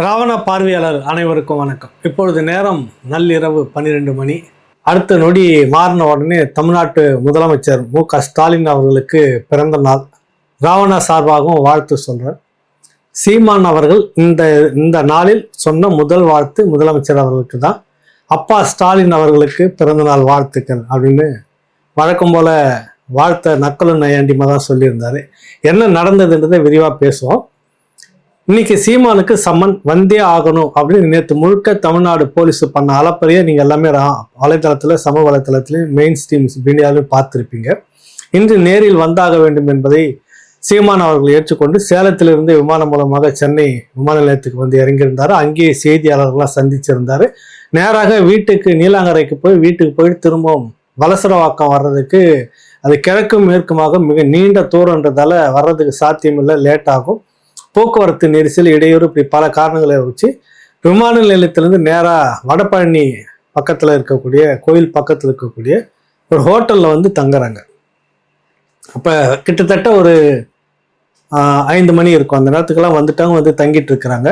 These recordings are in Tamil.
ராவண பார்வையாளர் அனைவருக்கும் வணக்கம். இப்பொழுது நேரம் நள்ளிரவு பன்னிரெண்டு மணி. அடுத்த நொடி மாறின உடனே தமிழ்நாட்டு முதலமைச்சர் மு க ஸ்டாலின் அவர்களுக்கு பிறந்த நாள். ராவண சார்பாகவும் வாழ்த்து சொல்கிறார் சீமான் அவர்கள் இந்த இந்த நாளில் சொன்ன முதல் வாழ்த்து முதலமைச்சர் அவர்களுக்கு தான். அப்பா ஸ்டாலின் அவர்களுக்கு பிறந்த நாள் வாழ்த்துக்கள் அப்படின்னு வழக்கம் போல வாழ்த்த நக்கலும் நையாண்டிமா தான் சொல்லியிருந்தார். என்ன நடந்ததுன்றதை விரிவாக பேசுவோம். இன்னைக்கு சீமானுக்கு சம்மன் வந்தே ஆகணும் அப்படின்னு நேற்று முழுக்க தமிழ்நாடு போலீஸ் பண்ண அலப்பறையை நீங்கள் எல்லாமே வலைத்தளத்தில் சமூக வலைத்தளத்திலையும் மெயின் ஸ்ட்ரீம்ஸ் மீடியாவிலும் பார்த்துருப்பீங்க. இன்று நேரில் வந்தாக வேண்டும் என்பதை சீமான் அவர்கள் ஏற்றுக்கொண்டு சேலத்திலிருந்து விமானம் மூலமாக சென்னை விமான நிலையத்துக்கு வந்து இறங்கியிருந்தார். அங்கேயே செய்தியாளர்கள்லாம் சந்திச்சிருந்தார். நேராக வீட்டுக்கு நீலாங்கரைக்கு போய் வீட்டுக்கு போய் திரும்பவும் வலசரவாக்கம் வர்றதுக்கு அது கிழக்கும் மேற்குமாக மிக நீண்ட தூரன்றதால வர்றதுக்கு சாத்தியமில்லை லேட் ஆகும். போக்குவரத்து நெரிசல் இடையூறு இப்படி பல காரணங்களை வச்சு விமான நிலையத்திலேருந்து நேராக வடபழனி பக்கத்தில் இருக்கக்கூடிய கோயில் பக்கத்தில் இருக்கக்கூடிய ஒரு ஹோட்டலில் வந்து தங்குறாங்க. அப்போ கிட்டத்தட்ட ஒரு ஐந்து மணி இருக்கும். அந்த நேரத்துக்கெல்லாம் வந்துட்டாங்க வந்து தங்கிட்டு இருக்கிறாங்க.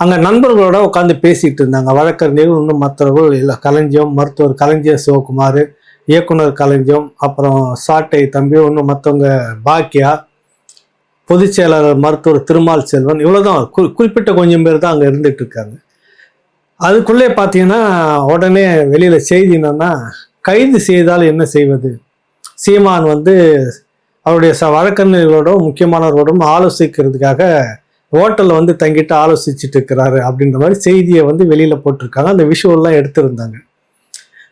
அங்கே நண்பர்களோட உட்காந்து பேசிகிட்டு இருந்தாங்க. வழக்கறிஞர்கள் இன்னும் மற்றவர்கள் இல்லை களஞ்சியம் மருத்துவர் கலைஞர் சிவகுமார் இயக்குனர் களஞ்சியம் அப்புறம் சாட்டை தம்பி இன்னும் மற்றவங்க பாக்கியா பொதுச் செயலாளர் மருத்துவர் திருமால் செல்வன் இவ்வளவுதான். குறி குறிப்பிட்ட கொஞ்சம் பேர் தான் அங்கே இருந்துகிட்டு இருக்காங்க. அதுக்குள்ளே பார்த்தீங்கன்னா உடனே வெளியில் செய்தி என்னன்னா கைது செய்தால் என்ன செய்வது? சீமான் வந்து அவருடைய ச வழக்கறிஞர்களோடும் முக்கியமானவர்களோடும் ஆலோசிக்கிறதுக்காக ஹோட்டலில் வந்து தங்கிட்டு ஆலோசிச்சுட்டு இருக்கிறாரு அப்படின்ற மாதிரி செய்தியை வந்து வெளியில் போட்டிருக்காங்க. அந்த விஷுவல்லாம் எடுத்திருந்தாங்க.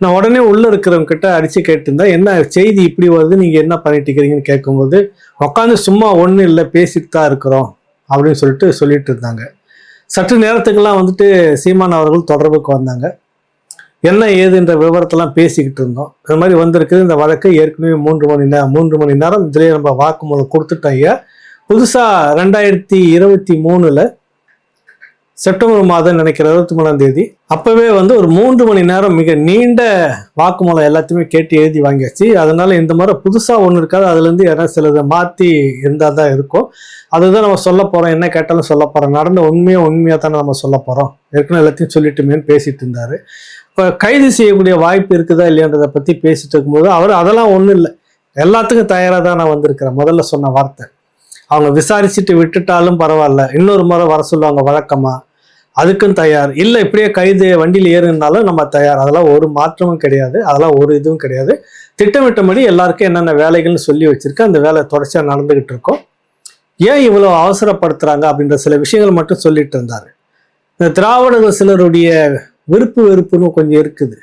நான் உடனே உள்ளே இருக்கிறவங்க கிட்ட அடித்து கேட்டிருந்தா என்ன செய்தி இப்படி வருது? நீங்கள் என்ன பண்ணிட்டு இருக்கிறீங்கன்னு கேட்கும்போது உட்காந்து சும்மா ஒன்றும் இல்லை பேசிட்டு தான் இருக்கிறோம் அப்படின்னு சொல்லிட்டு சொல்லிட்டு இருந்தாங்க. சற்று நேரத்துக்கெல்லாம் வந்துட்டு சீமான் அவர்கள் தொடர்புக்கு வந்தாங்க. என்ன ஏதுன்ற விவரத்தெல்லாம் பேசிக்கிட்டு இருந்தோம். இந்த மாதிரி வந்திருக்குது. இந்த வழக்கு ஏற்கனவே மூன்று மணி நேரம் மூன்று மணி நேரம் இதுலேயே நம்ம வாக்குமூலம் கொடுத்துட்டோம் ஐயா. புதுசாக ரெண்டாயிரத்தி இருபத்தி மூணில் செப்டம்பர் மாதம் நினைக்கிற இருபத்தி மூணாம் தேதி அப்பவே வந்து ஒரு மூன்று மணி நேரம் மிக நீண்ட வாக்குமூலம் எல்லாத்தையுமே கேட்டு எழுதி வாங்கியாச்சு. அதனால இந்த மாதிரி புதுசாக ஒன்று இருக்காது. அதுலேருந்து யாராவது சிலதை மாற்றி இருந்தால் தான் இருக்கும். அதுதான் நம்ம சொல்ல போகிறோம் என்ன கேட்டாலும் சொல்ல போகிறோம் நடந்த உண்மையாக உண்மையாக தானே நம்ம சொல்ல போகிறோம் ஏற்கனவே எல்லாத்தையும் சொல்லிட்டுமேன்னு பேசிட்டு இருந்தாரு. இப்போ கைது செய்யக்கூடிய வாய்ப்பு இருக்குதா இல்லையான்றதை பற்றி பேசிட்டு இருக்கும்போது அவர் அதெல்லாம் ஒன்றும் இல்லை. எல்லாத்துக்கும் தயாராக தான் நான் வந்திருக்கிறேன். முதல்ல சொன்ன வார்த்தை. அவங்க விசாரிச்சுட்டு விட்டுட்டாலும் பரவாயில்ல. இன்னொரு முறை வர சொல்லுவாங்க வழக்கமாக அதுக்கும் தயார். இல்லை இப்படியே கைது வண்டியில் ஏறுனாலும் நம்ம தயார். அதெல்லாம் ஒரு மாற்றமும் கிடையாது. அதெல்லாம் ஒரு இதுவும் கிடையாது. திட்டமிட்டபடி எல்லாருக்கும் என்னென்ன வேலைகள்னு சொல்லி வச்சிருக்கேன் அந்த வேலை தொடர்ச்சியாக நடந்துக்கிட்டு இருக்கோம். ஏன் இவ்வளோ அவசரப்படுத்துகிறாங்க அப்படின்ற சில விஷயங்கள் மட்டும் சொல்லிட்டு இருந்தார். இந்த திராவிடர்கள் சிலருடைய விருப்பு வெறுப்புன்னு கொஞ்சம் இருக்குது.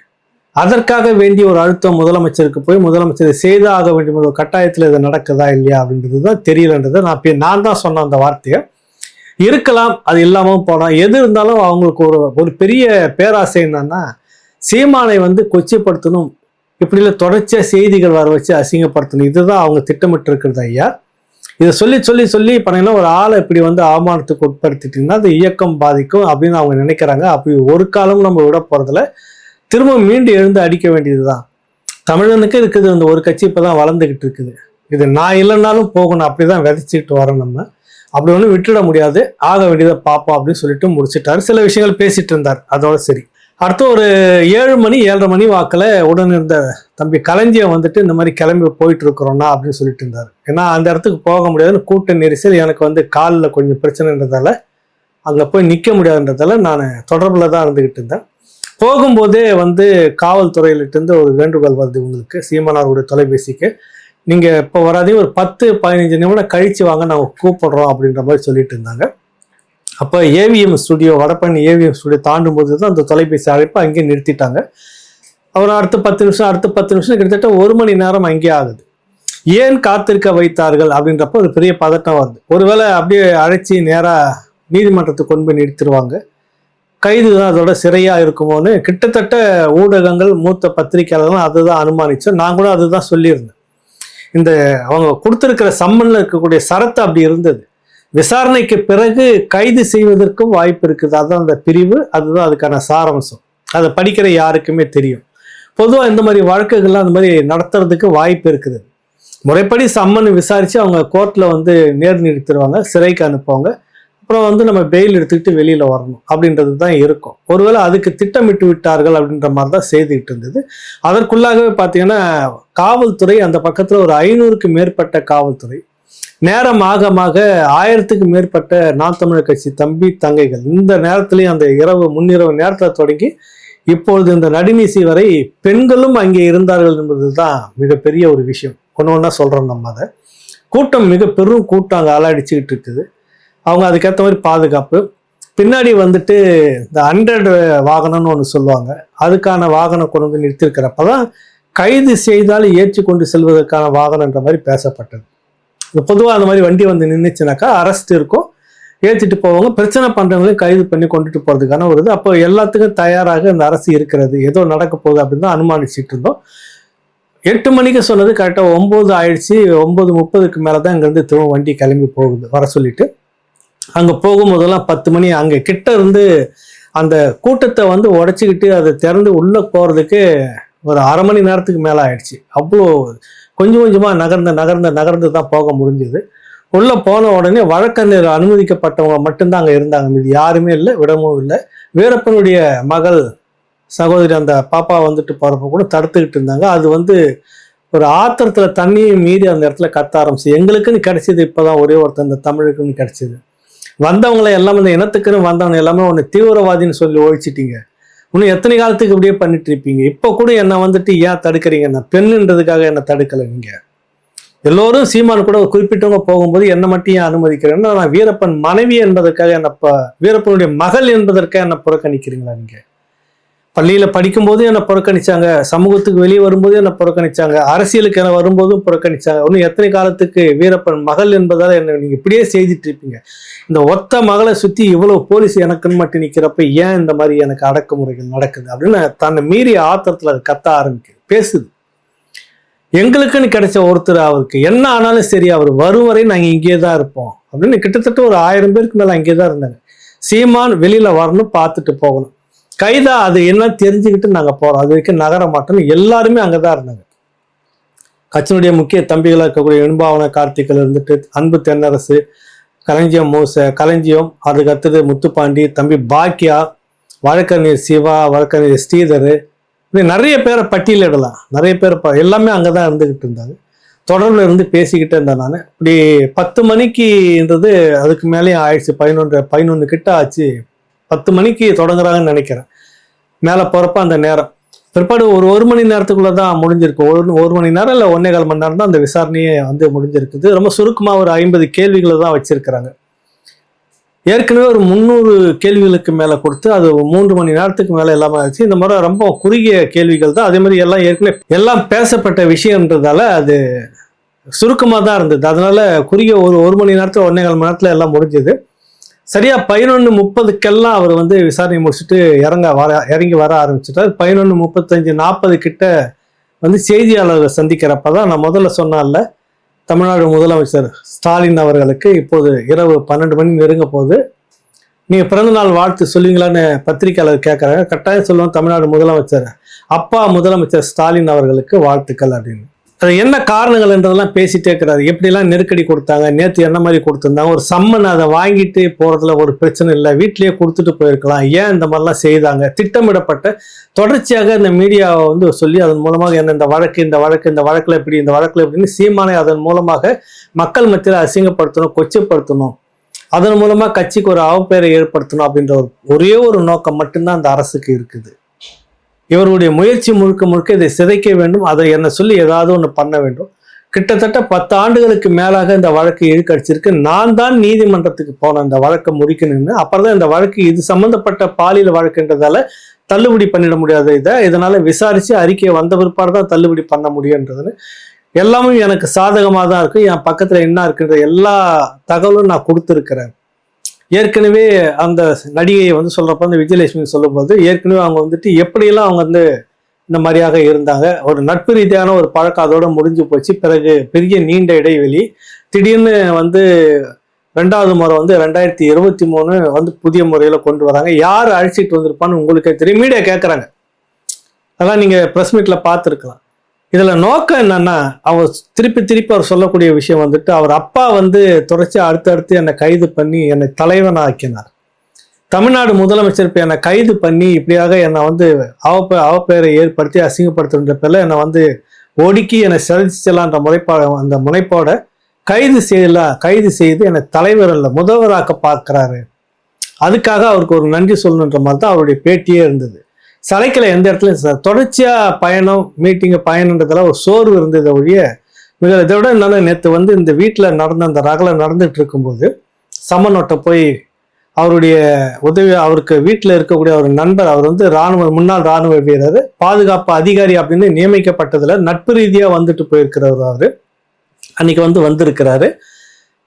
அதற்காக வேண்டிய ஒரு அழுத்தம் முதலமைச்சருக்கு போய் முதலமைச்சர் செய்தாக வேண்டும் ஒரு கட்டாயத்தில் இது நடக்குதா இல்லையா அப்படின்றது தான் தெரியலன்றதை நான் நான் தான் சொன்ன அந்த வார்த்தையை. இருக்கலாம் அது இல்லாமல் போனால் எது இருந்தாலும் அவங்களுக்கு ஒரு ஒரு பெரிய பேராசை என்னன்னா சீமானை வந்து கொச்சைப்படுத்தணும். இப்படில தொடர்ச்சியாக செய்திகள் வர வச்சு அசிங்கப்படுத்தணும். இதுதான் அவங்க திட்டமிட்டு இருக்கிறது ஐயா. இதை சொல்லி சொல்லி சொல்லி பண்ணீங்கன்னா ஒரு ஆளை இப்படி வந்து அவமானத்துக்கு உட்படுத்திட்டீங்கன்னா அது இயக்கம் பாதிக்கும் அப்படின்னு அவங்க நினைக்கிறாங்க. அப்படி ஒரு காலம் நம்ம விட போகிறதுல திரும்ப மீண்டு எழுந்து அடிக்க வேண்டியது தான் தமிழனுக்கு இருக்குது அந்த ஒரு கட்சி இப்பதான் வளர்ந்துக்கிட்டு இருக்குது. இது நான் இல்லைன்னாலும் போகணும். அப்படி தான் விதைச்சிக்கிட்டு வரோம் நம்ம. அப்படி ஒன்றும் விட்டுட முடியாது. ஆக வேண்டியதை பார்ப்போம் அப்படின்னு சொல்லிட்டு முடிச்சிட்டாரு. சில விஷயங்கள் பேசிட்டு இருந்தார். அதோட சரி. அடுத்து ஒரு ஏழு மணி ஏழரை மணி வாக்கில் உடன் இருந்த தம்பி களஞ்சியம் வந்துட்டு இந்த மாதிரி கிளம்பி போயிட்டு இருக்கிறோம்னா அப்படின்னு சொல்லிட்டு இருந்தார். ஏன்னா அந்த இடத்துக்கு போக முடியாதுன்னு கூட்ட நெரிசல் எனக்கு வந்து காலில் கொஞ்சம் பிரச்சனைன்றதால அங்கே போய் நிற்க முடியாதுன்றதால நான் தொடர்பில் தான் இருந்துக்கிட்டு இருந்தேன். போகும்போதே வந்து காவல்துறையிலிருந்து ஒரு வேண்டுகோள் வருது உங்களுக்கு சீமானாருடைய தொலைபேசிக்கு. நீங்கள் இப்போ வராதே ஒரு பத்து பதினஞ்சு நிமிடம் கழிச்சு வாங்க நாங்கள் கூப்பிடுறோம் அப்படின்ற மாதிரி சொல்லிட்டு இருந்தாங்க. அப்போ AVM studio Vadapalani AVM studio தாண்டும் போது தான் அந்த தொலைபேசி அழைப்பு அங்கேயே நிறுத்திட்டாங்க. அப்புறம் அடுத்த பத்து நிமிஷம் அடுத்த பத்து நிமிஷம் கிட்டத்தட்ட ஒரு மணி நேரம் அங்கேயே ஆகுது. ஏன் காத்திருக்க வைத்தார்கள் அப்படின்றப்போ ஒரு பெரிய பதட்டம் வருது. ஒருவேளை அப்படியே அழைச்சி நேராக நீதிமன்றத்துக்கு கொண்டு போய் நிறுத்திடுவாங்க கைது தான் அதோட சிறையாக இருக்குமோன்னு கிட்டத்தட்ட ஊடகங்கள் மூத்த பத்திரிகையாளர்கள் அதுதான் அனுமானிச்சோம். நான் கூட அதுதான் சொல்லியிருந்தேன். இந்த அவங்க கொடுத்துருக்கிற சம்மனில் இருக்கக்கூடிய சரத்து அப்படி இருந்தது. விசாரணைக்கு பிறகு கைது செய்வதற்கும் வாய்ப்பு இருக்குது. அதுதான் அந்த பிரிவு அதுதான் அதுக்கான சாரம்சம். அதை படிக்கிற யாருக்குமே தெரியும். பொதுவாக இந்த மாதிரி வழக்குகள்லாம் அந்த மாதிரி நடத்துறதுக்கு வாய்ப்பு இருக்குது. முறைப்படி சம்மன் விசாரித்து அவங்க கோர்ட்டில் வந்து நேர் நிறுத்திடுவாங்க சிறைக்கு அனுப்புவாங்க. அப்புறம் வந்து நம்ம பெயில் எடுத்துக்கிட்டு வெளியில் வரணும் அப்படின்றது தான் இருக்கும். ஒருவேளை அதுக்கு திட்டமிட்டு விட்டார்கள் அப்படின்ற மாதிரி தான் செய்துக்கிட்டு இருந்தது அதற்குள்ளாகவே பார்த்தீங்கன்னா காவல்துறை அந்த பக்கத்தில் ஒரு ஐநூறுக்கு மேற்பட்ட காவல்துறை நேரம் ஆக ஆக ஆயிரத்துக்கு மேற்பட்ட நான் தமிழர் கட்சி தம்பி தங்கைகள் இந்த நேரத்திலையும் அந்த இரவு முன்னிரவு நேரத்தில் தொடங்கி இப்பொழுது இந்த நடுநீசி வரை பெண்களும் அங்கே இருந்தார்கள் என்பது தான் மிகப்பெரிய ஒரு விஷயம். ஒன்று ஒன்றா சொல்கிறோம் நம்ம அதை. கூட்டம் மிக பெரும் கூட்டம் அங்கே அலாடிச்சுக்கிட்டு இருக்குது. அவங்க அதுக்கேற்ற மாதிரி பாதுகாப்பு. பின்னாடி வந்துட்டு இந்த ஹண்ட்ரட் வாகனம்னு ஒன்று சொல்லுவாங்க. அதுக்கான வாகனம் கொண்டு வந்து நிறுத்திருக்கிறப்ப தான் கைது செய்தால் ஏற்றி கொண்டு செல்வதற்கான வாகனம்ன்ற மாதிரி பேசப்பட்டது. பொதுவாக அந்த மாதிரி வண்டி வந்து நின்றுச்சுனாக்கா அரெஸ்ட் இருக்கும். ஏற்றிட்டு போவாங்க பிரச்சனை பண்ணுறவங்களையும் கைது பண்ணி கொண்டுட்டு போகிறதுக்கான ஒரு இது. அப்போ எல்லாத்துக்கும் தயாராக இந்த அரசு இருக்கிறது. ஏதோ நடக்க போகுது அப்படின்னு தான் அனுமானிச்சுட்டு இருந்தோம். எட்டு மணிக்கு சொன்னது கரெக்டாக ஒம்பது ஆயிடுச்சு. ஒம்பது முப்பதுக்கு மேலே தான் இங்கேருந்து திரும்ப வண்டி கிளம்பி போகுது. வர சொல்லிட்டு. அங்கே போகும்போதெல்லாம் பத்து மணி அங்கே கிட்ட இருந்து அந்த கூட்டத்தை வந்து உடச்சிக்கிட்டு அதை திறந்து உள்ளே போகிறதுக்கு ஒரு அரை மணி நேரத்துக்கு மேலே ஆயிடுச்சு. அவ்வளோ கொஞ்சம் கொஞ்சமாக நகர்ந்து நகர்ந்து நகர்ந்து தான் போக முடிஞ்சுது. உள்ளே போன உடனே வழக்கறிஞர் அனுமதிக்கப்பட்டவங்க மட்டும்தான் அங்கே இருந்தாங்க. மீது யாருமே இல்லை விடவும் இல்லை. வீரப்பனுடைய மகள் சகோதரி அந்த பாப்பா வந்துட்டு போகிறப்ப கூட தடுத்துக்கிட்டு இருந்தாங்க. அது வந்து ஒரு ஆத்திரத்தில் தண்ணியை மீறி அந்த இடத்துல கத்த ஆரம்பிச்சு எங்களுக்குன்னு கிடைச்சது இப்போதான் ஒரே ஒருத்தர் இந்த தமிழுக்குன்னு கிடைச்சது. வந்தவங்களை எல்லாம் இந்த இனத்துக்குன்னு வந்தவங்க எல்லாமே ஒன்று தீவிரவாதின்னு சொல்லி ஒழிச்சிட்டீங்க. இன்னும் எத்தனை காலத்துக்கு இப்படியே பண்ணிட்டு இருப்பீங்க? இப்போ கூட என்னை வந்துட்டு ஏன் தடுக்கிறீங்க? என்ன பெண்ணுன்றதுக்காக என்னை தடுக்கலை நீங்கள் எல்லோரும் சீமான் கூட குறிப்பிட்டவங்க போகும்போது என்ன மட்டும் ஏன் அனுமதிக்கிறேன்னா நான் வீரப்பன் மனைவி என்பதற்காக என்ன வீரப்பனுடைய மகள் என்பதற்காக என்னை புறக்கணிக்கிறீங்களா நீங்கள் பள்ளியில் படிக்கும்போது என்னை புறக்கணிச்சாங்க. சமூகத்துக்கு வெளியே வரும்போது என்னை புறக்கணிச்சாங்க. அரசியலுக்கு என்ன வரும்போதும் புறக்கணிச்சாங்க. இன்னும் எத்தனை காலத்துக்கு வீரப்பன் மகள் என்பதால் என்னை நீங்கள் இப்படியே செய்துட்டு இருப்பீங்க. இந்த ஒத்த மகளை சுற்றி இவ்வளோ போலீஸ் எனக்குன்னு மட்டும் நிற்கிறப்ப ஏன் இந்த மாதிரி எனக்கு அடக்குமுறைகள் நடக்குது? அப்படின்னு தன்னை மீறிய ஆத்திரத்தில் அது கத்த ஆரம்பிக்குது. பேசுது. எங்களுக்குன்னு கிடைச்ச ஒருத்தர் அவருக்கு என்ன ஆனாலும் சரி அவர் வரும் வரை நாங்கள் இங்கே தான் இருப்போம். அப்படின்னு கிட்டத்தட்ட ஒரு ஆயிரம் பேருக்கு மேலே அங்கே தான் இருந்தாங்க. சீமான் வெளியில் வரணும் பார்த்துட்டு போகணும். கைதா அது என்ன தெரிஞ்சுக்கிட்டு நாங்கள் போகிறோம் அது வரைக்கும் நகர மாட்டோம்னு எல்லாருமே அங்கே தான் இருந்தாங்க. கட்சியினுடைய முக்கிய தம்பிகளாக இருக்கக்கூடிய இன்பாவன கார்த்திகள் இருந்துட்டு அன்பு தென்னரசு களஞ்சியம் மூச களஞ்சியம் அதுக்கு அடுத்தது முத்துப்பாண்டி தம்பி பாக்கியா வழக்கறிஞர் சிவா வழக்கறிஞர் ஸ்ரீதர் இப்படி நிறைய பேரை பட்டியலிடலாம் நிறைய பேர் ப- எல்லாமே அங்கே தான் இருந்துக்கிட்டு இருந்தாங்க. தொடர்பில் இருந்து பேசிக்கிட்டே இருந்தேன் நான். இப்படி பத்து மணிக்குன்றது அதுக்கு மேலேயும் ஆயிடுச்சு. பதினொன்று பதினொன்று கிட்ட ஆச்சு. பத்து மணிக்கு தொடங்குறாங்கன்னு நினைக்கிறேன். மேலே போகிறப்ப அந்த நேரம். பிற்பாடு ஒரு ஒரு மணி நேரத்துக்குள்ளே தான் முடிஞ்சிருக்கு. ஒரு ஒரு மணி நேரம் இல்லை ஒன்னே கால் மணி நேரம் தான் அந்த விசாரணையே வந்து முடிஞ்சிருக்குது. ரொம்ப சுருக்கமாக ஒரு ஐம்பது கேள்விகளை தான் வச்சுருக்கிறாங்க. ஏற்கனவே ஒரு முந்நூறு கேள்விகளுக்கு மேலே கொடுத்து அது மூன்று மணி நேரத்துக்கு மேலே எல்லாமே ஆச்சு. இந்த முறை ரொம்ப குறுகிய கேள்விகள் தான். அதே மாதிரி எல்லாம் ஏற்கனவே எல்லாம் பேசப்பட்ட விஷயம்ன்றதால அது சுருக்கமாக தான் இருந்தது. அதனால குறுகிய ஒரு ஒரு மணி நேரத்தில் ஒன்னே கால் மணி நேரத்தில் எல்லாம் முடிஞ்சது. சரியா பதினொன்று முப்பதுக்கெல்லாம் அவர் வந்து விசாரணை முடிச்சுட்டு இறங்க வர இறங்கி வர ஆரம்பிச்சிட்டார். பதினொன்று முப்பத்தஞ்சு நாற்பது கிட்ட வந்து செய்தியாளர்களை சந்திக்கிறப்ப தான் நான் முதல்ல சொன்னால தமிழ்நாடு முதலமைச்சர் ஸ்டாலின் அவர்களுக்கு இப்போது இரவு பன்னெண்டு மணி நெருங்க போது நீங்கள் பிறந்தநாள் வாழ்த்து சொல்லுவீங்களான்னு பத்திரிக்கையாளர் கேட்குறாங்க கட்டாயம் சொல்லுவோம் தமிழ்நாடு முதலமைச்சர் அப்பா முதலமைச்சர் ஸ்டாலின் அவர்களுக்கு வாழ்த்துக்கள் அப்படின்னு. அது என்ன காரணங்கள் என்றதெல்லாம் பேசிட்டே இருக்கிறாரு. எப்படிலாம் நெருக்கடி கொடுத்தாங்க நேற்று என்ன மாதிரி கொடுத்துருந்தாங்க ஒரு சம்மன் அதை வாங்கிட்டு போகிறதுல ஒரு பிரச்சனை இல்லை வீட்லேயே கொடுத்துட்டு போயிருக்கலாம். ஏன் இந்த மாதிரிலாம் செய்தாங்க? திட்டமிடப்பட்ட தொடர்ச்சியாக இந்த மீடியாவை வந்து சொல்லி அதன் மூலமாக என்ன இந்த வழக்கு இந்த வழக்கு இந்த வழக்கில் இப்படி இந்த வழக்கில் இப்படின்னு சீமானை அதன் மூலமாக மக்கள் மத்தியில் அசிங்கப்படுத்தணும் கொச்சப்படுத்தணும். அதன் மூலமாக கட்சிக்கு ஒரு அவப்பெயரை ஏற்படுத்தணும் அப்படின்ற ஒரு ஒரே ஒரு நோக்கம் மட்டும்தான் அந்த அரசுக்கு இருக்குது. இவருடைய முயற்சி முழுக்க முழுக்க இதை சிதைக்க வேண்டும். அதை என்ன சொல்லி ஏதாவது ஒன்று பண்ண வேண்டும். கிட்டத்தட்ட பத்து ஆண்டுகளுக்கு மேலாக இந்த வழக்கு இழுக்கடிச்சிருக்கு. நான் தான் நீதிமன்றத்துக்கு போனேன் இந்த வழக்கை முடிக்கணும்னு. அப்புறம் தான் இந்த வழக்கு இது சம்மந்தப்பட்ட பாலியல் வழக்குன்றதால தள்ளுபடி பண்ணிட முடியாது இதை. இதனால விசாரிச்சு அறிக்கை வந்த பிற்பாடு தான் தள்ளுபடி பண்ண முடியுன்றதுன்னு எல்லாமே எனக்கு சாதகமாக தான் இருக்கும் என் பக்கத்தில் என்ன இருக்குன்ற எல்லா தகவலும் நான் கொடுத்துருக்கிறேன். ஏற்கனவே அந்த நடிகையை வந்து சொல்கிறப்ப அந்த விஜயலட்சுமி சொல்லும்போது ஏற்கனவே அவங்க வந்துட்டு எப்படியெல்லாம் அவங்க வந்து இந்த மாதிரியாக இருந்தாங்க ஒரு நட்பு ரீதியான ஒரு பழக்கம் அதோட முடிஞ்சு போச்சு. பிறகு பெரிய நீண்ட இடைவெளி. திடீர்னு வந்து ரெண்டாவது முறை வந்து ரெண்டாயிரத்தி இருபத்தி மூணு வந்து புதிய முறையில் கொண்டு வராங்க. யார் அழைச்சிட்டு வந்திருப்பான்னு உங்களுக்கே தெரியும். மீடியா கேட்குறாங்க அதெல்லாம் நீங்கள் ப்ரெஸ் மீட்டில் பார்த்துருக்கலாம். இதில் நோக்கம் என்னன்னா அவர் திருப்பி திருப்பி அவர் சொல்லக்கூடிய விஷயம் வந்துட்டு அவர் அப்பா வந்து தொடர்ச்சி அடுத்தடுத்து என்னை கைது பண்ணி என்னை தலைவனாக்கினார். தமிழ்நாடு முதலமைச்சர் இப்போ என்னை கைது பண்ணி இப்படியாக என்னை வந்து அவப்ப அவப்பெயரை ஏற்படுத்தி அசிங்கப்படுத்துகின்ற பேரில் என்னை வந்து ஒடுக்கி என்னை செலுத்திச்சலான்ற முறைப்பாடு அந்த முனைப்போட கைது செய்யலாம் கைது செய்து என்னை தலைவர் அல்ல முதல்வராக்க பார்க்குறாரு. அதுக்காக அவருக்கு ஒரு நன்றி சொல்லணுன்ற மாதிரி தான் அவருடைய பேட்டியே இருந்தது. சளைக்கலை எந்த இடத்துலையும் சார் தொடர்ச்சியாக பயணம் மீட்டிங்கு பயணன்றதுல ஒரு சோர்வு இருந்ததை ஒழிய மிக இதை விட என்னால் நேற்று வந்து இந்த வீட்டில் நடந்த அந்த ரகலை நடந்துட்டு இருக்கும்போது சமநோட்டை போய் அவருடைய உதவி அவருக்கு வீட்டில் இருக்கக்கூடிய ஒரு நண்பர் அவர் வந்து இராணுவ முன்னாள் ராணுவ வீரர் பாதுகாப்பு அதிகாரி அப்படின்னு நியமிக்கப்பட்டதில் நட்பு ரீதியாக வந்துட்டு போயிருக்கிறவர் அவர். அன்னைக்கு வந்து வந்திருக்கிறாரு.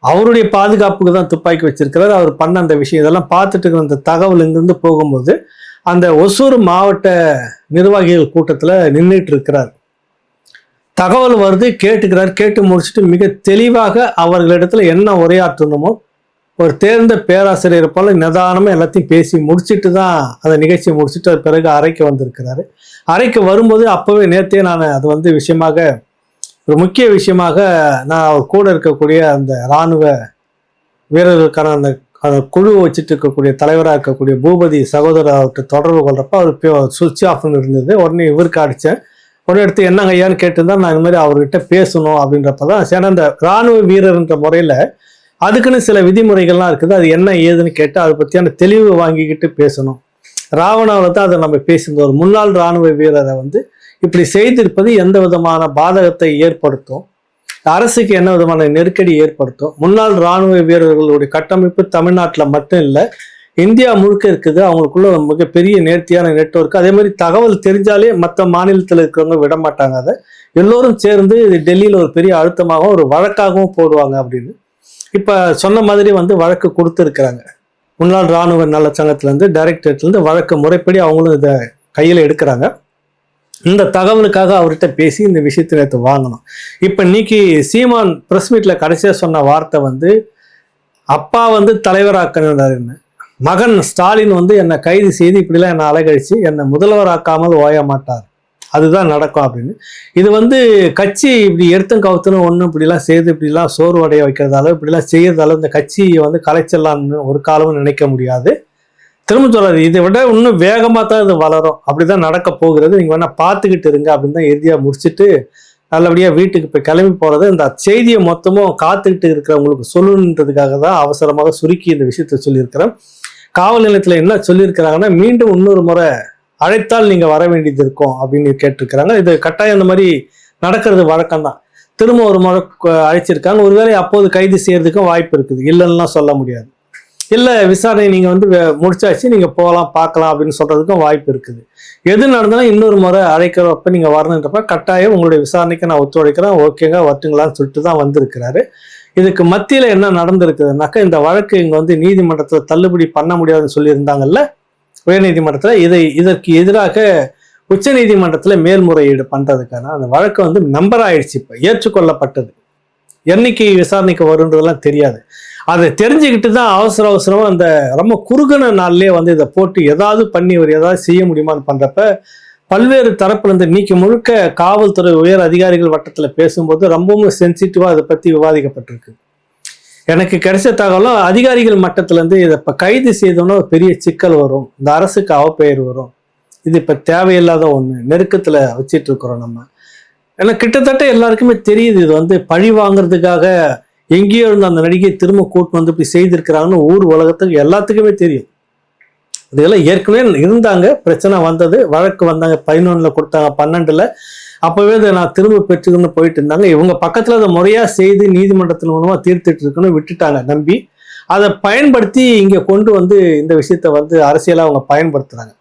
அவருடைய பாதுகாப்புக்கு தான் துப்பாக்கி வச்சிருக்கிறாரு. அவர் பண்ண அந்த விஷயம் இதெல்லாம் பார்த்துட்டு இருக்கிற அந்த தகவல் இங்கிருந்து போகும்போது அந்த ஒசூர் மாவட்ட நிர்வாகிகள் கூட்டத்தில் நின்றுட்டு இருக்கிறார் தகவல் வருது கேட்டுக்கிறார். கேட்டு முடிச்சுட்டு மிக தெளிவாக அவர்களிடத்துல என்ன உரையாற்றணுமோ ஒரு தேர்ந்த பேராசிரியர் போல நிதானமாக எல்லாத்தையும் பேசி முடிச்சிட்டு தான் அந்த நிகழ்ச்சியை முடிச்சுட்டு அது பிறகு அறைக்கு வந்திருக்கிறாரு. அறைக்கு வரும்போது அப்போவே நேற்றே நான் அது வந்து விஷயமாக ஒரு முக்கிய விஷயமாக நான் அவர் கூட இருக்கக்கூடிய அந்த இராணுவ வீரர்களுக்கான அந்த அந்த குழு வச்சுட்டு இருக்கக்கூடிய தலைவராக இருக்கக்கூடிய பூபதி சகோதரர் அவர்கிட்ட தொடர்பு கொள்றப்ப அவர் சுவிட்ச் ஆஃப்னு இருந்தது. உடனே இவருக்கு அடித்தேன் உடனே எடுத்து என்னங்க ஐயான்னு கேட்டிருந்தா நான் இந்த மாதிரி அவர்கிட்ட பேசணும் அப்படின்றப்ப தான் சரி அந்த இராணுவ வீரர்ன்ற முறையில் அதுக்குன்னு சில விதிமுறைகள்லாம் இருக்குது. அது என்ன ஏதுன்னு கேட்டு அதை பற்றியான தெளிவு வாங்கிக்கிட்டு பேசணும். ராவணாவில் தான் அதை நம்ம பேசியிருந்தோம் ஒரு முன்னாள் இராணுவ வீரரை வந்து இப்படி செய்திருப்பது எந்த விதமான பாதகத்தை ஏற்படுத்தும்? அரசுக்கு என்ன விதமான நெருக்கடி ஏற்படுத்தும் முன்னாள் இராணுவ வீரர்களுடைய கட்டமைப்பு தமிழ்நாட்டில் மட்டும் இல்லை இந்தியா முழுக்க இருக்குது. அவங்களுக்குள்ள ஒரு மிகப்பெரிய நேர்த்தியான நெட்வொர்க் அதே மாதிரி தகவல் தெரிஞ்சாலே மற்ற மாநிலத்தில் இருக்கிறவங்க விட மாட்டாங்க அதை. எல்லோரும் சேர்ந்து இது டெல்லியில் ஒரு பெரிய அழுத்தமாகவும் ஒரு வழக்காகவும் போடுவாங்க அப்படின்னு. இப்போ சொன்ன மாதிரி வந்து வழக்கு கொடுத்துருக்குறாங்க. முன்னாள் இராணுவ நல சங்கத்துலேருந்து டைரக்டரேட்லேருந்து வழக்கு முறைப்படி அவங்களும் இதை கையில் எடுக்கிறாங்க. இந்த தகவலுக்காக அவர்கிட்ட பேசி இந்த விஷயத்தை நேற்று வாங்கணும் இப்போ இன்னைக்கு சீமான் ப்ரெஸ் மீட்டில் கடைசியாக சொன்ன வார்த்தை வந்து அப்பா வந்து தலைவராக்கணுன்னாருன்னு மகன் ஸ்டாலின் வந்து என்னை கைது செய்து இப்படிலாம் என்னை அலைகழிச்சு என்னை முதல்வராக்காமல் ஓய மாட்டார். அதுதான் நடக்கும் அப்படின்னு. இது வந்து கட்சி இப்படி எடுத்தும் கவுத்துன்னு ஒன்று இப்படிலாம் செய்து இப்படிலாம் சோர்வடைய வைக்கிறதால இப்படிலாம் செய்யறதால இந்த கட்சியை வந்து கலைச்சிடலாம்னு ஒரு காலமும் நினைக்க முடியாது. திரும்ப சொல்றாரு இதை விட இன்னும் வேகமாக தான் இது வளரும். அப்படிதான் நடக்க போகிறது. நீங்கள் வேணா பார்த்துக்கிட்டு இருங்க அப்படின்னு தான் இறுதியாக முடிச்சுட்டு நல்லபடியாக வீட்டுக்கு போய் கிளம்பி போகிறது இந்த செய்தியை மொத்தமும் காத்துக்கிட்டு இருக்கிறவங்களுக்கு சொல்லணுன்றதுக்காக தான் அவசரமாக சுருக்கி இந்த விஷயத்த சொல்லியிருக்கிறேன். காவல் நிலையத்தில் என்ன சொல்லியிருக்கிறாங்கன்னா மீண்டும் இன்னொரு முறை அழைத்தால் நீங்கள் வர வேண்டியது இருக்கும் அப்படின்னு கேட்டிருக்கிறாங்க. இது கட்டாயம் இந்த மாதிரி நடக்கிறது வழக்கம் தான். திரும்ப ஒரு முறை அழைச்சிருக்காங்க. ஒருவேளை அப்போது கைது செய்யறதுக்கும் வாய்ப்பு இருக்குது. இல்லைன்னுலாம் சொல்ல முடியாது. இல்லை விசாரணை நீங்கள் வந்து முடிச்சாச்சு நீங்கள் போகலாம் பார்க்கலாம் அப்படின்னு சொல்கிறதுக்கும் வாய்ப்பு இருக்குது. எது நடந்தாலும் இன்னொரு முறை அழைக்கிறப்ப நீங்கள் வரணுன்றப்ப கட்டாயம் உங்களுடைய விசாரணைக்கு நான் ஒத்துழைக்கிறேன் ஓகேங்க வரட்டுங்களான்னு சொல்லிட்டு தான் வந்திருக்கிறாரு. இதுக்கு மத்தியில் என்ன நடந்திருக்குதுனாக்கா இந்த வழக்கு இங்கே வந்து நீதிமன்றத்தில் தள்ளுபடி பண்ண முடியாதுன்னு சொல்லியிருந்தாங்கல்ல உயர்நீதிமன்றத்தில் இதை இதற்கு எதிராக உச்ச நீதிமன்றத்தில் மேல்முறையீடு பண்ணுறதுக்கான அந்த வழக்கு வந்து நம்பர் ஆயிடுச்சு இப்போ ஏற்றுக்கொள்ளப்பட்டது. என்னைக்கு விசாரணைக்கு வருன்றதெல்லாம் தெரியாது. அதை தெரிஞ்சுக்கிட்டு தான் அவசர அவசரமாக அந்த ரொம்ப குறுகின நாள்லேயே வந்து இதை போட்டு ஏதாவது பண்ணி ஒரு ஏதாவது செய்ய முடியுமான்னு பண்ணுறப்ப பல்வேறு தரப்புல இருந்து நீக்கி முழுக்க காவல்துறை உயர் அதிகாரிகள் வட்டத்தில் பேசும்போது ரொம்பவும் சென்சிட்டிவாக அதை பற்றி விவாதிக்கப்பட்டிருக்கு. எனக்கு கிடைச்ச தகவலும் அதிகாரிகள் மட்டத்திலேருந்து இதை இப்போ கைது செய்தோன்னா ஒரு பெரிய சிக்கல் வரும். இந்த அரசுக்கு அவப்பெயர் வரும். இது இப்போ தேவையில்லாத ஒன்று நெருக்கத்தில் வச்சிட்டு இருக்கிறோம் நம்ம. ஏன்னா கிட்டத்தட்ட எல்லாருக்குமே தெரியுது இது வந்து பழி வாங்குறதுக்காக எங்கேயோ இருந்த அந்த நடிகை திரும்ப கூட்டு வந்து இப்படி செய்திருக்கிறாங்கன்னு ஊர் உலகத்துக்கு எல்லாத்துக்குமே தெரியும். இதெல்லாம் ஏற்கனவே இருந்தாங்க. பிரச்சனை வந்தது. வழக்கு வந்தாங்க. பதினொன்றில் கொடுத்தாங்க. பன்னெண்டில். அப்போவே இதை நான் திரும்ப பெற்றுக்கணும்னு போயிட்டு இருந்தாங்க. இவங்க பக்கத்தில் அதை முறையாக செய்து நீதிமன்றத்தின் மூலமாக தீர்த்துட்டு இருக்குன்னு விட்டுட்டாங்க நம்பி. அதை பயன்படுத்தி இங்கே கொண்டு வந்து இந்த விஷயத்த வந்து அரசியலாக அவங்க பயன்படுத்துகிறாங்க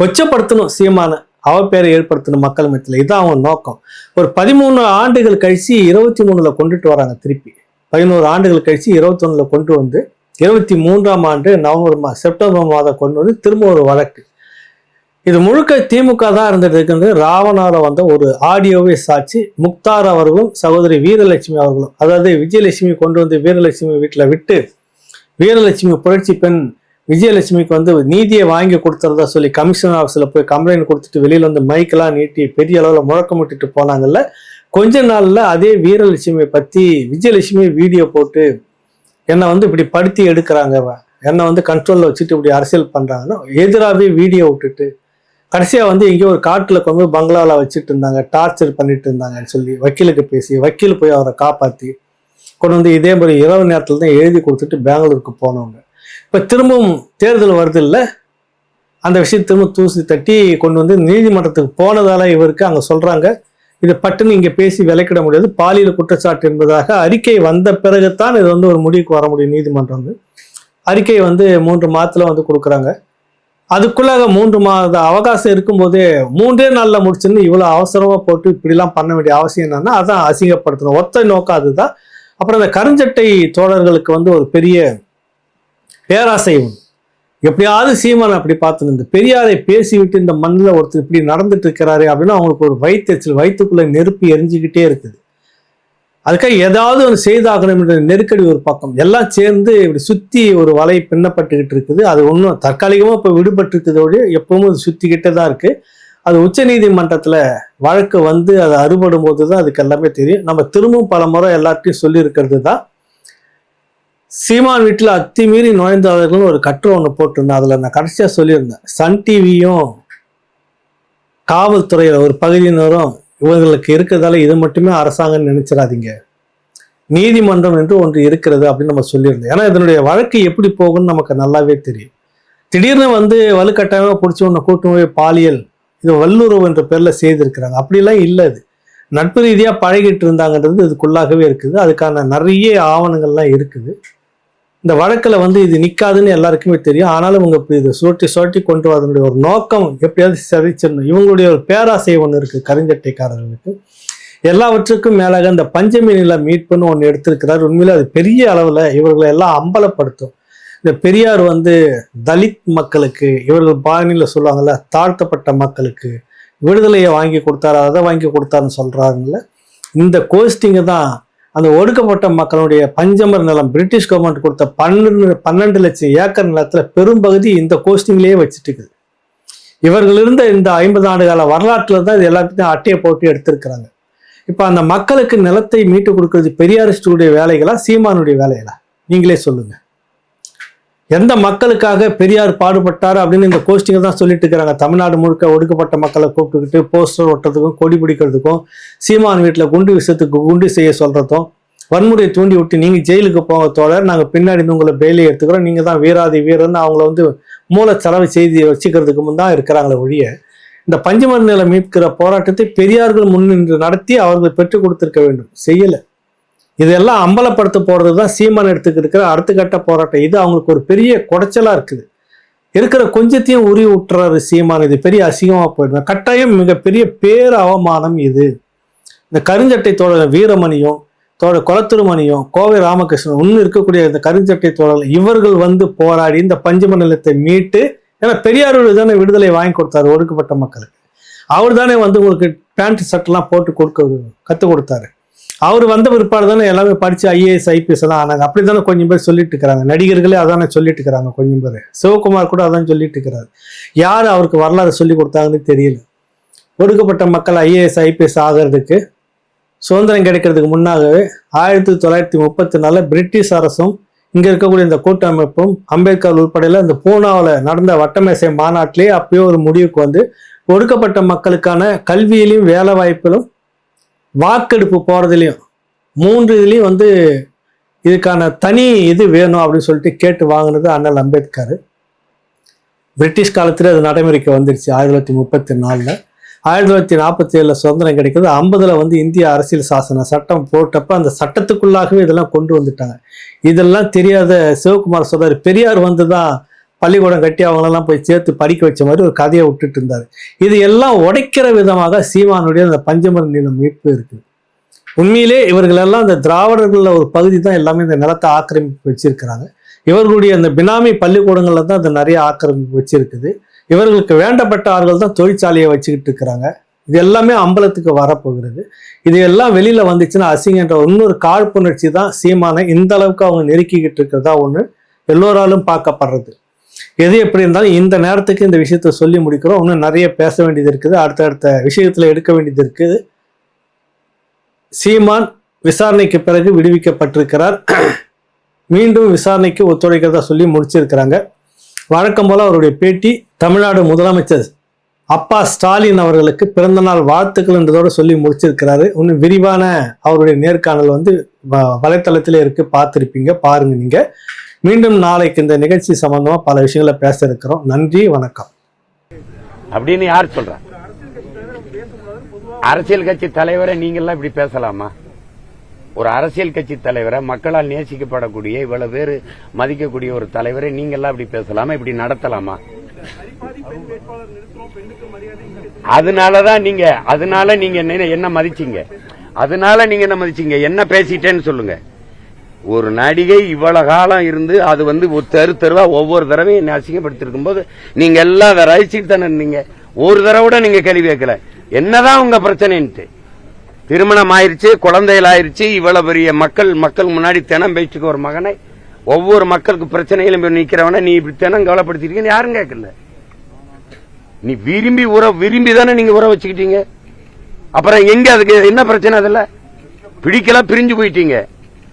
கொச்சப்படுத்தணும் சீமான. பேரை ஏற்படுத்தணும் மக்கள் மத்தியில். இதுதான் அவங்க நோக்கம். ஒரு பதிமூணு ஆண்டுகள் கழிச்சு இருபத்தி மூணுல கொண்டுட்டு வராங்க திருப்பி. பதினோரு ஆண்டுகள் கழிச்சு இருபத்தொன்னுல கொண்டு வந்து இருபத்தி மூன்றாம் ஆண்டு நவம்பர் மா செப்டம்பர் மாதம் கொண்டு வந்து திரும்ப ஒரு வழக்கு. இது முழுக்க திமுக தான் இருந்துட்டு ராவணால வந்த ஒரு ஆடியோவை சாட்சி முக்தார் அவர்களும் சகோதரி வீரலட்சுமி அவர்களும் அதாவது விஜயலட்சுமி கொண்டு வந்து வீரலட்சுமி வீட்டில் விட்டு வீரலட்சுமி புரட்சி பெண் விஜயலட்சுமிக்கு வந்து நீதியை வாங்கி கொடுத்துறதா சொல்லி கமிஷனர் ஆஃபீஸில் போய் கம்ப்ளைண்ட் கொடுத்துட்டு வெளியில் வந்து மைக்கெல்லாம் நீட்டி பெரிய அளவில் முழக்கம் விட்டுட்டு போனாங்கல்ல கொஞ்ச நாளில் அதே வீரலட்சுமியை பற்றி விஜயலட்சுமி வீடியோ போட்டு என்னை வந்து இப்படி படுத்தி எடுக்கிறாங்க என்னை வந்து கண்ட்ரோலில் வச்சுட்டு இப்படி அரசியல் பண்ணுறாங்கன்னா எதிராகவே வீடியோ விட்டுட்டு கடைசியாக வந்து எங்கேயோ ஒரு காட்டில் கொண்டு பங்களாவில் வச்சுட்டு இருந்தாங்க. டார்ச்சர் பண்ணிட்டு இருந்தாங்கன்னு சொல்லி வக்கீலுக்கு பேசி வக்கீல் போய் அவரை காப்பாற்றி கொண்டு வந்து இதே மாதிரி இரவு நேரத்தில் தான் எழுதி கொடுத்துட்டு பெங்களூருக்கு போனவங்க. இப்போ திரும்பவும் தேர்தல் வருது இல்லை அந்த விஷயத்தை திரும்ப தூசி தட்டி கொண்டு வந்து நீதிமன்றத்துக்கு போனதால இவருக்கு அங்கே சொல்கிறாங்க இது பட்டுன்னு இங்கே பேசி விலைக்கிட முடியாது. பாலியல் குற்றச்சாட்டு என்பதாக அறிக்கை வந்த பிறகுத்தான் இது வந்து ஒரு முடிவுக்கு வர முடியும் நீதிமன்றம் வந்து. அறிக்கை வந்து மூன்று மாதத்தில் வந்து கொடுக்குறாங்க. அதுக்குள்ளாக மூன்று மாத அவகாசம் இருக்கும்போதே மூன்றே நாளில் முடிச்சுன்னு இவ்வளோ அவசரமாக போட்டு இப்படிலாம் பண்ண வேண்டிய அவசியம் என்னன்னா அதான் அசிங்கப்படுத்தணும். ஒத்த நோக்கம் அதுதான். அப்புறம் இந்த கருஞ்சட்டை தோழர்களுக்கு வந்து ஒரு பெரிய பேராசை உண்டு. எப்படியாவது சீமான் அப்படி பார்த்துருந்து இந்த பெரியாரை பேசிவிட்டு இந்த மண்ணில் ஒருத்தர் இப்படி நடந்துட்டு இருக்கிறாரு அப்படின்னு அவங்களுக்கு ஒரு வயிற்றுச்சல் வயிற்றுக்குள்ளே நெருப்பு எரிஞ்சுக்கிட்டே இருக்குது. அதுக்காக ஏதாவது ஒன்று செய்தாகணும் என்ற நெருக்கடி ஒரு பக்கம். எல்லாம் சேர்ந்து இப்படி சுற்றி ஒரு வலை பின்னப்பட்டுக்கிட்டு இருக்குது. அது ஒன்றும் தற்காலிகமாக இப்போ விடுபட்டுருக்குதோடு எப்பவும் அது சுற்றிக்கிட்டே தான் இருக்குது அது உச்ச நீதிமன்றத்தில் வழக்கு வந்து அது அறுபடும் போது தான் அதுக்கு எல்லாமே தெரியும். நம்ம திரும்பவும் பல முறை எல்லாத்தையும் சொல்லியிருக்கிறது தான் சீமான் வீட்டில் அத்துமீறி நுழைந்தவர்கள்னு ஒரு கட்டுரை ஒன்று போட்டிருந்தேன். அதில் நான் கடைசியாக சொல்லியிருந்தேன். சன் டிவியும் காவல்துறையில் ஒரு பகுதியினரும் இவங்களுக்கு இருக்கிறதால இது மட்டுமே அரசாங்கம்னு நினைச்சிடாதீங்க. நீதிமன்றம் என்று ஒன்று இருக்கிறது அப்படின்னு நம்ம சொல்லியிருந்தோம். ஏன்னா இதனுடைய வழக்கு எப்படி போகும்னு நமக்கு நல்லாவே தெரியும். திடீர்னு வந்து வலுக்கட்டாயமாக பிடிச்சி ஒன்று கூட்டும் போய் பாலியல் இது வல்லுறவு என்ற பேரில் செய்திருக்கிறாங்க. அப்படிலாம் இல்லை அது. நட்பு ரீதியாக பழகிட்டு இருந்தாங்கன்றது இதுக்குள்ளாகவே இருக்குது. அதுக்கான நிறைய ஆவணங்கள்லாம் இருக்குது. இந்த வழக்கில் வந்து இது நிற்காதுன்னு எல்லாருக்குமே தெரியும். ஆனாலும் இவங்க இப்போ இதை சுருட்டி சுருட்டி கொண்டு வரதுடைய ஒரு நோக்கம் எப்படியாவது சரிச்சிடணும் இவங்களுடைய ஒரு பேராசை ஒன்று இருக்குது கருஞ்சட்டைக்காரர்களுக்கு. எல்லாவற்றுக்கும் மேலாக இந்த பஞ்சமி நில மீட்புன்னு ஒன்று எடுத்திருக்கிறார். உண்மையில் அது பெரிய அளவில் இவர்களை எல்லாம் அம்பலப்படுத்தும். இந்த பெரியார் வந்து தலித் மக்களுக்கு இவர்கள் பாணியில் சொல்லுவாங்கல்ல தாழ்த்தப்பட்ட மக்களுக்கு விடுதலையை வாங்கி கொடுத்தாரு அதை வாங்கி கொடுத்தாருன்னு சொல்கிறாங்கல்ல இந்த கோஸ்டிங்கை தான் அந்த ஒடுக்கப்பட்ட மக்களுடைய பஞ்சமர் நிலம் பிரிட்டிஷ் கவர்மெண்ட் கொடுத்த பன்னெண்டு பன்னெண்டு லட்சம் ஏக்கர் நிலத்தில் பெரும்பகுதி இந்த கோஸ்டிங்லேயே வச்சுட்டு இருக்குது இவர்கள் இருந்த இந்த ஐம்பது ஆண்டு கால வரலாற்றில் தான் இது எல்லாத்தையும் அட்டையை போட்டு எடுத்திருக்கிறாங்க. இப்போ அந்த மக்களுக்கு நிலத்தை மீட்டு கொடுக்கறது பெரியாரிஸ்டுடைய வேலைகளா சீமானுடைய வேலைகளா? நீங்களே சொல்லுங்கள் எந்த மக்களுக்காக பெரியார் பாடுபட்டார் அப்படின்னு இந்த கோஷ்டிங்க தான் சொல்லிட்டு இருக்கிறாங்க. தமிழ்நாடு முழுக்க ஒடுக்கப்பட்ட மக்களை கூப்பிட்டுக்கிட்டு போஸ்டர் ஒட்டுறதுக்கும் கொடி பிடிக்கிறதுக்கும் சீமான் வீட்டில் குண்டு விஷயத்துக்கு குண்டு செய்ய சொல்றதும் வன்முறையை தூண்டி விட்டு நீங்கள் ஜெயிலுக்கு போக தோழர் நாங்கள் பின்னாடி இருந்து உங்களை பெயிலை எடுத்துக்கிறோம். நீங்கள் தான் வீராதி வீரர்னு அவங்கள வந்து மூல செலவு செய்தி வச்சுக்கிறதுக்கு முன் தான் இருக்கிறாங்களே ஒழிய இந்த பஞ்சமர் நிலை மீட்கிற போராட்டத்தை பெரியார்கள் முன்னின்று நடத்தி அவர்கள் பெற்றுக் கொடுத்திருக்க வேண்டும். செய்யலை. இதெல்லாம் அம்பலப்படுத்த போகிறது தான் சீமான் எடுத்துக்கிட்டு இருக்கிற அடுத்த கட்ட போராட்டம். இது அவங்களுக்கு ஒரு பெரிய குடைச்சலாக இருக்குது. இருக்கிற கொஞ்சத்தையும் உரி விட்டுறாரு சீமான். இது பெரிய அசிங்கமாக போயிடுது. கட்டாயம் மிகப்பெரிய பேர் அவமானம் இது. இந்த கருஞ்சட்டை தோழர் வீரமணியும் தோழர் குளத்துருமணியும் கோவை ராமகிருஷ்ணன் இன்னும் இருக்கக்கூடிய இந்த கருஞ்சட்டை தோழர் இவர்கள் வந்து போராடி இந்த பஞ்சம நிலத்தை மீட்டு ஏன்னா பெரியாரோடு தானே விடுதலை வாங்கி கொடுத்தாரு ஒடுக்கப்பட்ட மக்களுக்கு. அவர் தானே வந்து உங்களுக்கு பேண்ட் சட்டெல்லாம் போட்டு கொடுக்க கற்றுக் கொடுத்தாரு. அவர் வந்த பிற்பாடு தானே எல்லாமே படிச்சு ஐஏஎஸ் ஐபிஎஸ் எல்லாம் ஆனாங்க. அப்படி தானே கொஞ்சம் பேர் சொல்லிட்டு இருக்கிறாங்க. நடிகர்களே அதானே சொல்லிட்டு இருக்கிறாங்க கொஞ்சம் பேர். சிவகுமார் கூட அதான் சொல்லிட்டு இருக்கிறாரு. யார் அவருக்கு வரலாறு சொல்லி கொடுத்தாங்கன்னு தெரியல. ஒடுக்கப்பட்ட மக்கள் ஐஏஎஸ் ஐபிஎஸ் ஆகிறதுக்கு சுதந்திரம் கிடைக்கிறதுக்கு முன்னாகவே ஆயிரத்தி தொள்ளாயிரத்தி முப்பத்தி நாலில் பிரிட்டிஷ் அரசும் இங்கே இருக்கக்கூடிய இந்த கூட்டமைப்பும் அம்பேத்கர் உள்படையில் இந்த பூனாவில் நடந்த வட்டமேசை மாநாட்டிலேயே அப்பயோ ஒரு முடிவுக்கு வந்து ஒடுக்கப்பட்ட மக்களுக்கான கல்வியிலும் வேலை வாய்ப்பிலும் வாக்கெடுப்பு போகிறதுலையும் மூன்று இதுலேயும் வந்து இதுக்கான தனி இது வேணும் அப்படின்னு சொல்லிட்டு கேட்டு வாங்கினது அண்ணல் அம்பேத்கர். பிரிட்டிஷ் காலத்தில் அது நடைமுறைக்கு வந்துருச்சு ஆயிரத்தி தொள்ளாயிரத்தி முப்பத்தி நாலில். ஆயிரத்தி தொள்ளாயிரத்தி நாற்பத்தி ஏழில் சுதந்திரம் கிடைக்குது ஐம்பதில் வந்து இந்திய அரசியல் சாசன சட்டம் போட்டப்ப அந்த சட்டத்துக்குள்ளாகவே இதெல்லாம் கொண்டு வந்துட்டாங்க. இதெல்லாம் தெரியாத சிவகுமார் சொல்கிறார் பெரியார் வந்து தான் பள்ளிக்கூடம் கட்டி அவங்களெல்லாம் போய் சேர்த்து படிக்க வச்ச மாதிரி ஒரு கதையை விட்டுட்டு இருந்தார். இது எல்லாம் உடைக்கிற விதமாக சீமானுடைய அந்த பஞ்சமர நிலம் மீட்பு இருக்குது உண்மையிலே இவர்களெல்லாம் இந்த திராவிடர்களில் ஒரு பகுதி தான் எல்லாமே இந்த நிலத்தை ஆக்கிரமிப்பு வச்சிருக்கிறாங்க. இவர்களுடைய அந்த பினாமி பள்ளிக்கூடங்களில் தான் இந்த நிறைய ஆக்கிரமிப்பு வச்சிருக்குது. இவர்களுக்கு வேண்டப்பட்ட ஆள்கள் தான் தொழிற்சாலையை வச்சுக்கிட்டு இருக்கிறாங்க. இது எல்லாமே அம்பலத்துக்கு வரப்போகிறது. இது எல்லாம் வெளியில் வந்துச்சுன்னா அசிங்கன்ற இன்னொரு காழ்ப்புணர்ச்சி தான் சீமானை இந்த அளவுக்கு அவங்க நெருக்கிக்கிட்டு இருக்கிறதா ஒன்று எல்லோராலும் பார்க்கப்படுறது. எது எப்படி இருந்தாலும் இந்த நேரத்துக்கு இந்த விஷயத்த சொல்லி முடிக்கிறோம். இன்னும் நிறைய பேச வேண்டியது இருக்குது. அடுத்தடுத்த விஷயத்துல எடுக்க வேண்டியது இருக்குது. சீமான் விசாரணைக்கு பிறகு விடுவிக்கப்பட்டிருக்கிறார். மீண்டும் விசாரணைக்கு ஒத்துழைக்கிறதா சொல்லி முடிச்சிருக்கிறாங்க. வழக்கம் போல அவருடைய பேட்டி தமிழ்நாடு முதலமைச்சர் அப்பா ஸ்டாலின் அவர்களுக்கு பிறந்தநாள் வாழ்த்துக்கள் என்றதோடு சொல்லி முடிச்சிருக்கிறாரு. இன்னும் விரிவான அவருடைய நேர்காணல் வந்து வ- வலைத்தளத்திலே இருக்கு. பார்த்துருப்பீங்க. பாருங்க நீங்கள் மீண்டும் நாளைக்கு இந்த நிகழ்ச்சி சம்பந்தமா பல விஷயங்களை பேச இருக்கிறோம். நன்றி வணக்கம். அப்படின்னு யார் சொல்றா? அரசியல் கட்சி தலைவரை நீங்கெல்லாம் இப்படி பேசலாமா? ஒரு அரசியல் கட்சி தலைவரை மக்களால் நேசிக்கப்படக்கூடிய இவ்வளவு பேர் மதிக்கக்கூடிய ஒரு தலைவரை நீங்கெல்லாம் இப்படி பேசலாமா? இப்படி நடத்தலாமா? அதனாலதான் நீங்க அதனால நீங்க என்ன என்ன மதிச்சீங்க? அதனால நீங்க என்ன மதிச்சீங்க? என்ன பேசிட்டேன்னு சொல்லுங்க. ஒரு நடிகை இவ்வளவு காலம் இருந்து அது வந்து ஒரு தெரு தெருவா ஒவ்வொரு தடவையும் என்னை அசிங்கப்படுத்திருக்கும் போது நீங்க எல்லாம் அதை ரசிச்சுட்டு தானே இருந்தீங்க. ஒரு தடவை கூட நீங்க கேள்வி கேட்கல. என்னதான் உங்க பிரச்சனைன்ட்டு. திருமணம் ஆயிருச்சு குழந்தைகள் ஆயிருச்சு இவ்வளவு பெரிய மக்கள் மக்கள் முன்னாடி தினம் பேச்சுக்கு ஒரு மகனை ஒவ்வொரு மக்களுக்கு பிரச்சனையிலும் போய் நிக்கிறவன நீ இப்படி தினம் கவலைப்படுத்திருக்கீங்க யாரும் கேட்கல. நீ விரும்பி உற விரும்பி தானே நீங்க உற வச்சுக்கிட்டீங்க. அப்புறம் எங்க அதுக்கு என்ன பிரச்சனை அதுல? பிடிக்கல பிரிஞ்சு போயிட்டீங்க.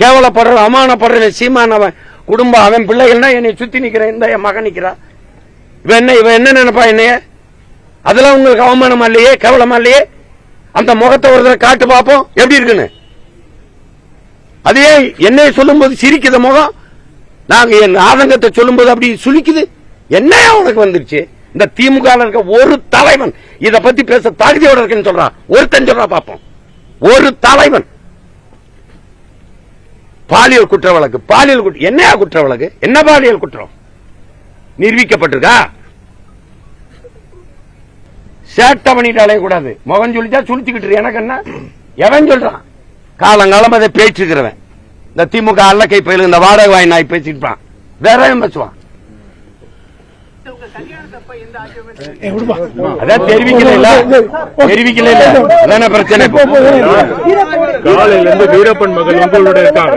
கேவலப்படுற அவமானப்படுற சீமானவன் குடும்பம் அவன் பிள்ளைகள்னா என்னை சுத்தி நிக்கிறேன் இந்த என் மகன் நிக்கிறா. இவன் என்ன இவன் என்ன நினைப்பா என்னைய? அதெல்லாம் உங்களுக்கு அவமானமா இல்லையே கேவலமா இல்லையே? அந்த முகத்தை ஒரு தடவை காட்டு பார்ப்போம் எப்படி இருக்குன்னு. அதே என்னைய சொல்லும்போது சிரிக்குது முகம்? நாங்க என் ஆதங்கத்தை சொல்லும்போது அப்படி சுழிக்குது என்ன உனக்கு வந்துருச்சு? இந்த திமுக இருக்க ஒரு தலைவன் இதை பத்தி பேச தகுதியோட இருக்குன்னு சொல்றான் ஒருத்தன் சொல்றா பார்ப்போம். ஒரு தலைவன். பாலியல் குற்ற வழக்கு பாலியல் என்ன குற்ற வழக்கு என்ன பாலியல் குற்றம்? நிரூபிக்கப்பட்டிருக்கா? சேட்டை பண்ணிட்டு அலையக்கூடாது முகம் சொல்லிட்டா சுழிச்சுக்கிட்டு எனக்கு என்ன? எவன் சொல்றான்? காலங்காலம் அதை பேச்சுக்கிறவன் இந்த திமுக அல்லக்கை பயிலு இந்த வாடகை வாய் நாய் பேசிட்டு வேற பேசுவான்? அதான் தெரிவிக்கல இல்ல. தெரிவிக்கல இல்ல. அதான பிரச்சனை. காலையில இருந்து வீரப்பன் மகள் உங்களோட இருக்காங்க.